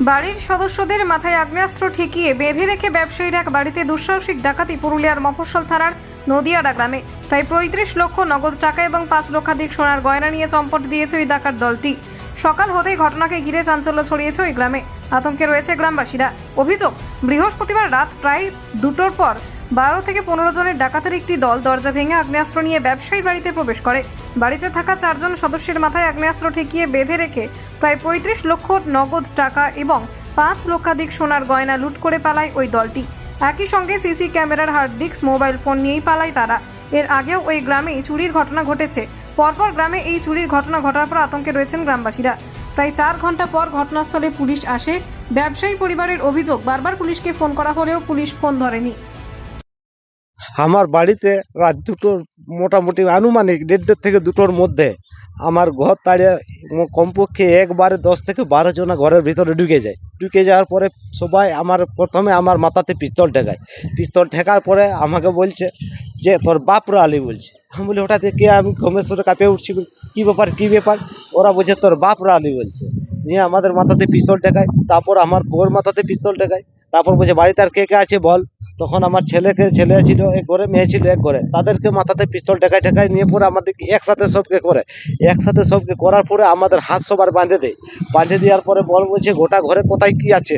বাড়ির সদস্যদের মাথায় আগ্নেয়াস্ত্র ঠেকিয়ে বেঁধে রেখে ব্যবসায়ীর এক বাড়িতে দুঃসাহসিক ডাকাতি পুরুলিয়ার মফস্বল থানার নদিয়াডা গ্রামে। প্রায় পঁয়ত্রিশ লক্ষ নগদ টাকা এবং পাঁচ লক্ষাধিক সোনার গয়না নিয়ে চম্পট দিয়েছে ওই ডাকাত দলটি। সকাল হতেই ঘটনাকে ঘিরে চাঞ্চল্য ছড়িয়েছে ওই গ্রামে। আতঙ্কে রয়েছে গ্রামবাসীরা। অভিযোগ, বৃহস্পতিবার রাত প্রায় দুটোর পর বারো থেকে পনেরো জনের ডাকাতের একটি দল দরজা ভেঙে আগ্নেয়াস্ত্র নিয়ে ব্যবসায়ীর বাড়িতে প্রবেশ করে। বাড়িতে থাকা চারজন সদস্যের মাথায় আগ্নেয়াস্ত্র ঠেকিয়ে বেঁধে রেখে প্রায় পঁয়ত্রিশ লক্ষ নগদ টাকা এবং পাঁচ লক্ষাধিক সোনার গয়না লুট করে পালায় ওই দলটি। একই সঙ্গে সিসি ক্যামেরার হার্ড ডিস্ক, মোবাইল ফোন নিয়েই পালায় তারা। এর আগেও ওই গ্রামে চুরির ঘটনা ঘটেছে। পরপর গ্রামে এই চুরির ঘটনা ঘটার পর আতঙ্কে রয়েছেন গ্রামবাসীরা। প্রায় চার ঘণ্টা পর ঘটনাস্থলে পুলিশ আসে। ব্যবসায়ী পরিবারের অভিযোগ, বারবার পুলিশকে ফোন করা হলেও পুলিশ ফোন ধরেনি। আমার বাড়িতে রাত দুটোর মোটামুটি আনুমানিক দেড়টার থেকে দুটোর মধ্যে আমার ঘর তাড়িয়ে কমপক্ষে একবারে দশ থেকে বারো জনা ঘরের ভিতরে ঢুকে যায়। ঢুকে যাওয়ার পরে সবাই আমার প্রথমে আমার মাথাতে পিস্তল ঠেকায়। পিস্তল ঠেকার পরে আমাকে বলছে যে, তোর বাপরা আলী বলছে। আমি বলি হঠাৎ কে আমি কমেশ্বরে কাঁপে উঠছি। কি ব্যাপার কি ব্যাপার? ওরা বলছে, তোর বাপরা আলী বলছে। নিয়ে আমাদের মাথাতে পিস্তল ঠেকায়, তারপর আমার বউয়ের মাথাতে পিস্তল ঠেকায়। তারপর বলছে, বাড়িতে আর কে কে আছে বল? তখন আমার ছেলেকে, ছেলে ছিল এক ঘরে, মেয়ে ছিল এক ঘরে। তাদেরকে মাথাতে পিস্তল টেকায় টেকায় নিয়ে পরে আমাদের একসাথে সবকে করে। একসাথে সবকে করার পরে আমাদের হাত সবার বাঁধে দেয়। বাঁধে দেওয়ার পরে বল বলছে, গোটা ঘরে কোথায় কি আছে?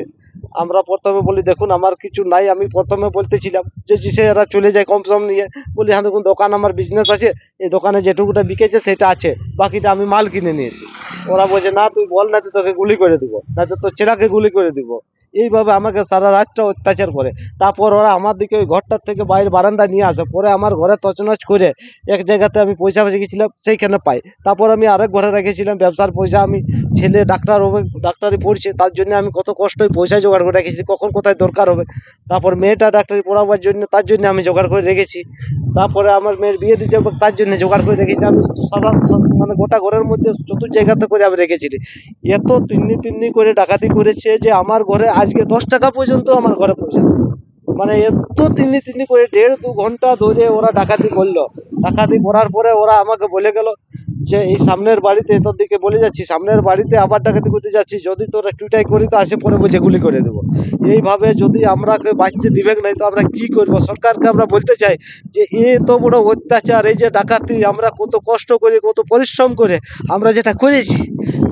আমরা প্রথমে বলি, দেখুন, আমার কিছু নাই। আমি প্রথমে বলতেছিলাম যে সে এরা চলে যায় কম সম নিয়ে। বলি হ্যাঁ দেখুন, দোকান আমার বিজনেস আছে। এই দোকানে যেটুকুটা বিকেছে, সেটা আছে। বাকিটা আমি মাল কিনে নিয়েছি। ওরা বলছে, না, তুই বল, না তো তোকে গুলি করে দিব। না, তো তোর ছেলেকে গুলি করে দিব। এইভাবে আমাকে সারা রাতটা অত্যাচার করে। তারপর ওরা আমার দিকে ওই ঘরটার থেকে বাইরে বারান্দা নিয়ে আসে। পরে আমার ঘরে তছনছ করে এক জায়গাতে আমি পয়সা ফেসে গেছিলাম, সেইখানে পাই। তারপর আমি আরেক ঘরে রেখেছিলাম, ব্যবসার পয়সা আমি ছেলে ডাক্তার হবে, ডাক্তারি পড়ছে, তার জন্য আমি কত কষ্টই পয়সা জোগাড় করে রেখেছি, কখন কোথায় দরকার হবে। তারপর মেয়েটা ডাক্তারি পড়াবার জন্য, তার জন্য আমি জোগাড় করে রেখেছি। তারপরে আমার মেয়ের বিয়ে দিতে হবে, তার জন্য জোগাড় করে রেখেছি। আমি সারা মানে গোটা ঘরের মধ্যে চতুর জায়গাতে করে আমি রেখেছি এত তিন্নি তিন্নি করে ডাকাতি করেছে যে আমার ঘরে আজকে দশ টাকা পর্যন্ত আমার ঘরে পয়সা মানে এত তিনি তিনি করে, দেড় দু ঘণ্টা ধরে ওরা ডাকাতি করল। ডাকাতি করার পরে ওরা আমাকে বলে গেল যে, এই সামনের বাড়িতে তোর দিকে বলে যাচ্ছি, সামনের বাড়িতে আবার ডাকাতি করতে যাচ্ছি। যদি তোরা টুটাই করি তো আসে পরে বুঝে গুলি করে দেবো। এইভাবে যদি আমরাকে বাঁচতে দিবে নাই তো আমরা কি করব? সরকারকে আমরা বলতে চাই যে এত বড় অত্যাচার এই যে ডাকাতি আমরা কত কষ্ট করে কত পরিশ্রম করে আমরা যেটা করেছি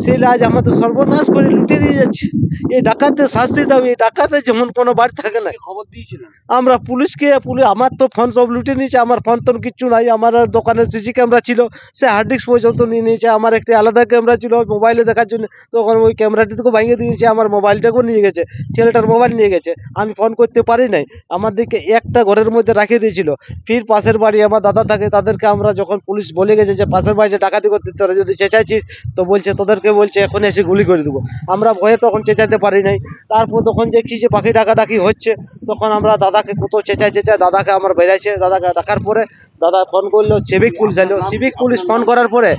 সেই আজ আমাদের সর্বনাশ করে লুটে নিয়ে যাচ্ছে। এই ডাকাতের শাস্তি দাও এই ডাকাতের যেমন কোনো বাড়ি থাকে না। খবর দিয়েছিলেন। আমরা পুলিশকে পুলিশ আমার তো ফোন সব লুটে নিয়েছে আমার ফোন তো কিচ্ছু নাই আমার আর দোকানে সিসি ক্যামেরা ছিল সে হার্ড ডিস্ক পর্যন্ত নিয়ে নিয়েছে আমার একটি আলাদা ক্যামেরা ছিল মোবাইলে দেখার জন্য তখন ওই ক্যামেরাটিকেও ভাঙিয়ে দিয়েছে আমার মোবাইলটাকেও নিয়ে গেছে ছেলেটার মোবাইল নিয়ে গেছে, আমি ফোন করতে পারি নাই। আমাদেরকে একটা ঘরের মধ্যে রাখিয়ে দিয়েছিল। ফির পাশের বাড়ি আমার দাদা থাকে, তাদেরকে আমরা যখন পুলিশ বলে গেছে যে পাশের বাড়িতে ডাকাতি করতে তোরা যদি চেঁচাইছিস, তো বলছে, তোদেরকে বলছে, এখন এসে গুলি করে দেবো। আমরা ভয়ে তখন চেঁচাতে পারি নাই। তারপর তখন দেখছি যে পাখি ডাকাডাকি হচ্ছে। তখন আমরা দাদাকে কত চেঁচাই চেঁচাই দাদাকে আমার বেড়াইছে। দাদাকে ডাকার পরে দাদা ফোন করল সিভিক পুলিশ এলো। সিভিক পুলিশ ফোন করার পরে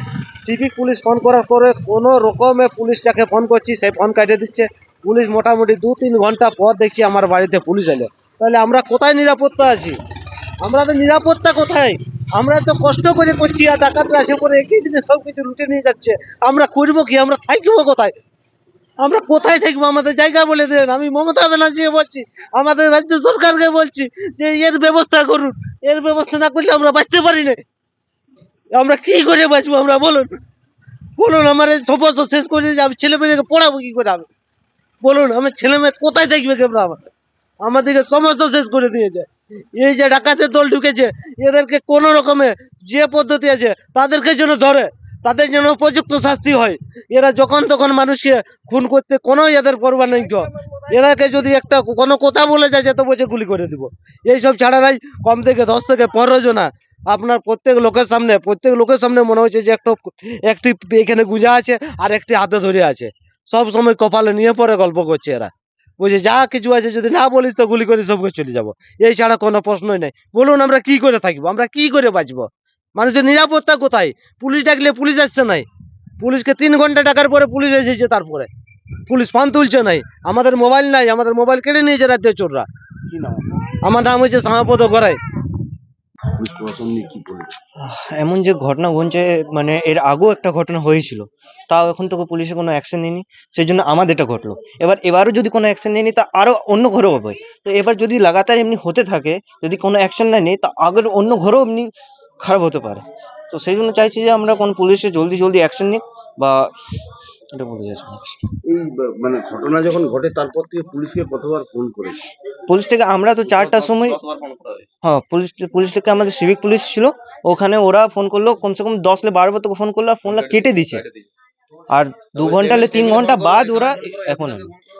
সিভিক পুলিশ ফোন করার পরে কোনো রকমে পুলিশ যাকে ফোন করছি, সে ফোন কাটিয়ে দিচ্ছে। পুলিশ মোটামুটি দু তিন ঘণ্টা পর দেখি আমার বাড়িতে পুলিশ এলো। তাহলে আমরা কোথায় নিরাপত্তা আছি? আমরা তো নিরাপত্তা কোথায়? আমরা তো কষ্ট করে করছি আর ডাকাতরা এসে পরে একই দিনে সব কিছু লুটে নিয়ে যাচ্ছে। আমরা করব কি? আমরা থাকব কোথায়? আমরা কোথায় থাকব? আমাদের জায়গা বলে দেন। আমি মমতা ব্যানার্জিকে বলছি, আমাদের রাজ্য সরকারকে বলছি যে এর ব্যবস্থা করুন। এর ব্যবস্থা না করলে আমরা বাঁচতে পারি না। আমরা কি করে বাঁচবো? আমরা বলুন। বলুন, আমার এই শেষ করে যে আমি ছেলে মেয়েকে পড়াবো কি করে আমি? বলুন, আমার ছেলে মেয়ে কোথায় দেখবে কেমন আমার? আমাদেরকে সমস্ত শেষ করে দিয়েছে। এই যে ডাকাতের দল ঢুকেছে, এদেরকে কোনো রকমে যে পদ্ধতি আছে, তাদেরকে যেন ধরে, তাদের যেন উপযুক্ত শাস্তি হয়। এরা যখন তখন মানুষকে খুন করতে কোনো এদের পরোয়া নেই গো। এরাকে যদি একটা কোনো কথা বলে যায় তো বলছে গুলি করে দিব। এইসব ছাড়া নাই কম থেকে দশ থেকে পনেরো জনা আপনার প্রত্যেক লোকের সামনে, প্রত্যেক লোকের সামনে মনে হচ্ছে যে একটা, একটি এখানে গুঁজা আছে আর একটি হাতে ধরে আছে। সব সময় কপালে নিয়ে পরে গল্প করছে এরা। বলছে যা কিছু আছে যদি না বলিস তো গুলি করে সবকে চলে যাব। এই ছাড়া কোনো প্রশ্নই নেই। বলুন আমরা কি করে থাকব? আমরা কি করে বাঁচবো? মানুষের নিরাপত্তা কোথায়? পুলিশ ডাকলে পুলিশ আসছে নাই। পুলিশকে তিন ঘণ্টা ডাকার পরে পুলিশ এসেছে তারপরে। পুলিশ ফান তুলছে নাই। আমাদের মোবাইল নাই। আমাদের মোবাইল কেড়ে নিয়েছে রাজ্যের চোররা। আমার নাম হচ্ছে শ্যামাপদ গড়াই। এমন যে ঘটনা ঘটছে মানে এর আগেও একটা ঘটনা হয়েছিল। তাও এখন তো পুলিশে কোনো অ্যাকশন নেয়নি সেই জন্য আমাদের এটা ঘটলো। এবার, এবারও যদি কোনো অ্যাকশন নেয়নি, তা আরও অন্য ঘরেও হবে। তো এবার যদি লাগাতার এমনি হতে থাকে, যদি কোনো অ্যাকশন নেয়নি তা আগের অন্য ঘরেও এমনি খারাপ হতে পারে। তো সেই জন্য চাইছি যে আমরা কোনো পুলিশে জলদি জলদি অ্যাকশন নিক বা এটা বলতে চাইছি এই মানে ঘটনা যখন ঘটে তারপর থেকে পুলিশকে কতবার ফোন করেছে? পুলিশ থেকে আমরা তো চারটার সময় হ্যাঁ পুলিশ পুলিশ থেকে আমাদের সিভিক পুলিশ ছিল। ওখানে ওরা ফোন করল কমসে কম দশ লে বারো বার থেকে ফোন করল আর ফোনটা কেটে দিছে আর দু ঘণ্টা তিন ঘণ্টা বাদ ওরা এখন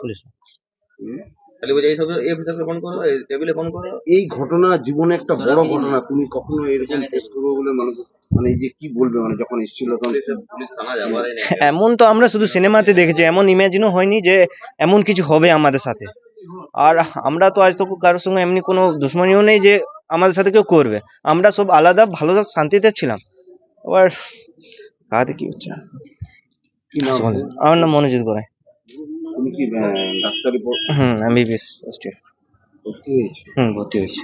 পুলিশ। বলছে এই সব এই অফিসারকে ফোন করো এই টেবিলে ফোন করো। এই ঘটনা জীবনে একটা বড় ঘটনা তুমি কখনো এরকম ফেস করবে বলে মানে মানে এই যে কি বলবে মানে যখন এসেছিল তখন পুলিশ থানা যাবারই নেই। এমন তো আমরা শুধু সিনেমাতে দেখেছি এমন ইমাজিনও হয়নি যে এমন কিছু হবে আমাদের সাথে। আর আমরা তো আজ তো কারোর সঙ্গে এমনি কোনো দুশ্মনীও নেই যে আমাদের সাথে কেউ করবে। আমরা সব আলাদা ভালো শান্তিতে ছিলাম। এবার কাতে কি হচ্ছে? আমার নাম মনোজিৎ গড়াই। তুমি কি ডাক্তারি হুম এমবিবিএস ফার্স্ট ইয়ার ভর্তি হয়েছে? হুম ভর্তি হয়েছি।